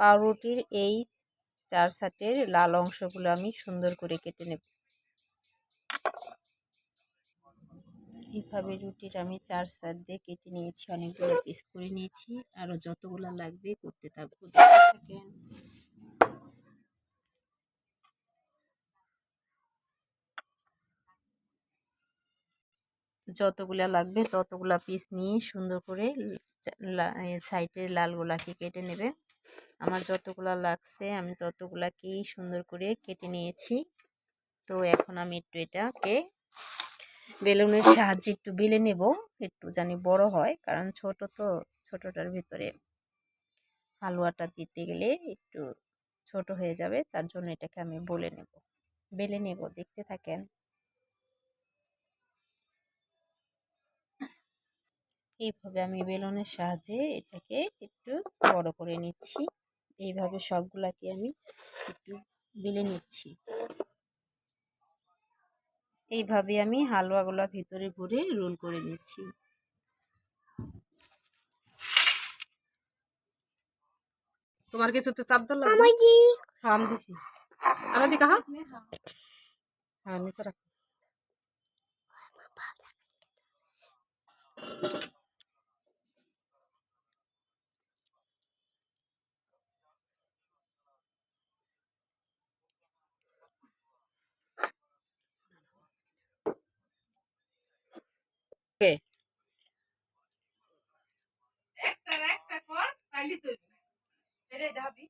পাউরুটির এই চার সাটের লাল অংশগুলো আমি সুন্দর করে কেটে নেব। এইভাবে রুটির আমি চার সাইড দিয়ে কেটে নিয়েছি, অনেকগুলো পিস করে নিয়েছি। আরও যতগুলো লাগবে করতে থাকব। যতগুলা লাগবে ততগুলা পিস নিয়ে সুন্দর করে সাইডের লালগুলাকে কেটে নেবে। আমার যতগুলা লাগছে, আমি ততগুলাকেই সুন্দর করে কেটে নিয়েছি। তো এখন আমি একটু এটাকে বেলুনের সাহায্যে একটু বেলে নেব, একটু জানি বড় হয়, কারণ ছোট তো, ছোটটার ভিতরে হালুয়াটা দিতে গেলে একটু ছোট হয়ে যাবে, তার জন্য এটাকে আমি বলে নেব। বেলে নেব, দেখতে থাকেন। এইভাবে আমি বেলুনের সাহায্যে এটাকে একটু বড় করে নিচ্ছি। এইভাবে সবগুলাকে আমি একটু বেলে নিচ্ছি। এইভাবে আমি হালুয়াগুলা ভিতরে ভরে রোল করে নিচ্ছি। তোমার কিছুতে চাপ দিল দিছি। আমার দিকে হ্যাঁ নিচে রাখ। কে একটা কর তাইলে তুই এটাই দাবি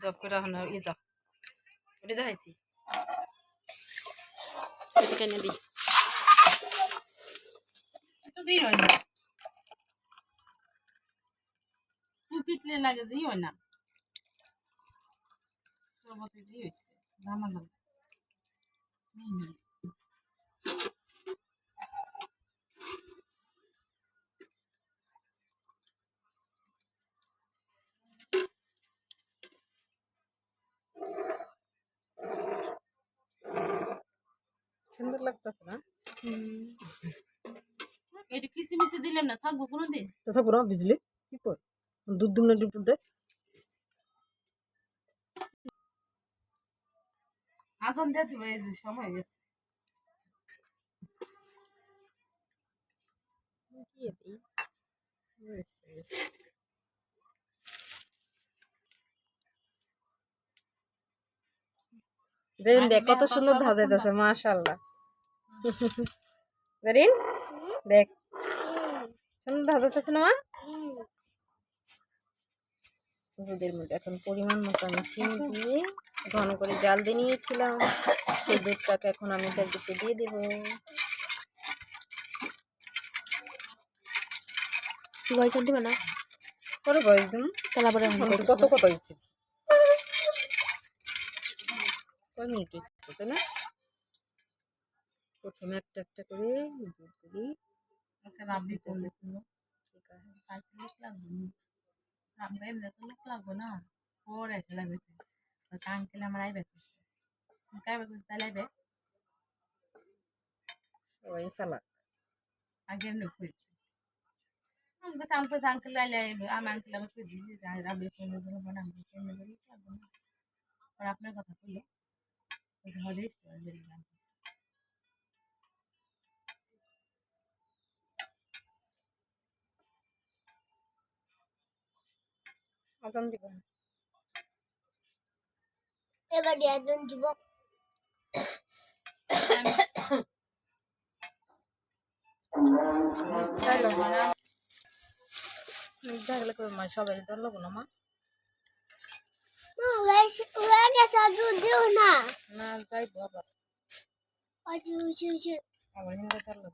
জব করে এখন ই যাও ওটা দেখাইছি। কেনে দিই হয় না। তুই পিটলে লাগে দিই হয় না। মতো দিই হয়েছে। ধাম সুন্দর লাগতেছে না? এটা কিসি মিশি দিলেন না? থাকব কোনো দিন তো থাকব না বিজলি কি কর? দুধ দুম না ডিপুর দে। দিতে এই যে সময় গেছে জেরিন দেখ কত সুন্দর ধাঁধাইতেছে মাশাল্লাহ জেরিন দেখ। সুন্দর ধাঁধাইতেছে না মা? দুধের মধ্যে এখন পরিমাণ মতো আমি চিনি। দিয়ে ঘন করে জাল দিয়ে নিয়েছিলাম। সেই দুধটাকে এখন আমি তার দিকে দিয়ে দেবো। বয়স দিবে না? পরে বয়স দিন। চালা পরে কত কত হয়েছে? কয় মিনিট হয়েছে না? প্রথমে একটা একটা করে দুধ দিই আচ্ছা রাবড়ি ঠিক আছে। কালকে লাগবে। আমরা এমনি তো লাগবো না? পরে এসে লাগবে আঙ্কেল আমার আইবে করছে কাইবে করছে তাহলে আইবে সবাই সালাদ আগে এমনি খুঁজছে আমি কাছে আমি কাছে আঙ্কেল আইলে আইবে আমি আঙ্কেল আমি খুঁজে দিয়েছি রাবড়ি করলে জন্য বানাবো এমনি করে লাগবো না আর আপনার কথা বলল ঘরে রেস্টুরেন্ট আসাম দিব এবার একজন দিব চাইলো দেখলে করে মা সবাই ধরলো না মা মা হয়ে গেছে আর দুধ দিও না না যাইবো আবার আর জুস জুস আবার হিন্দু ধরলো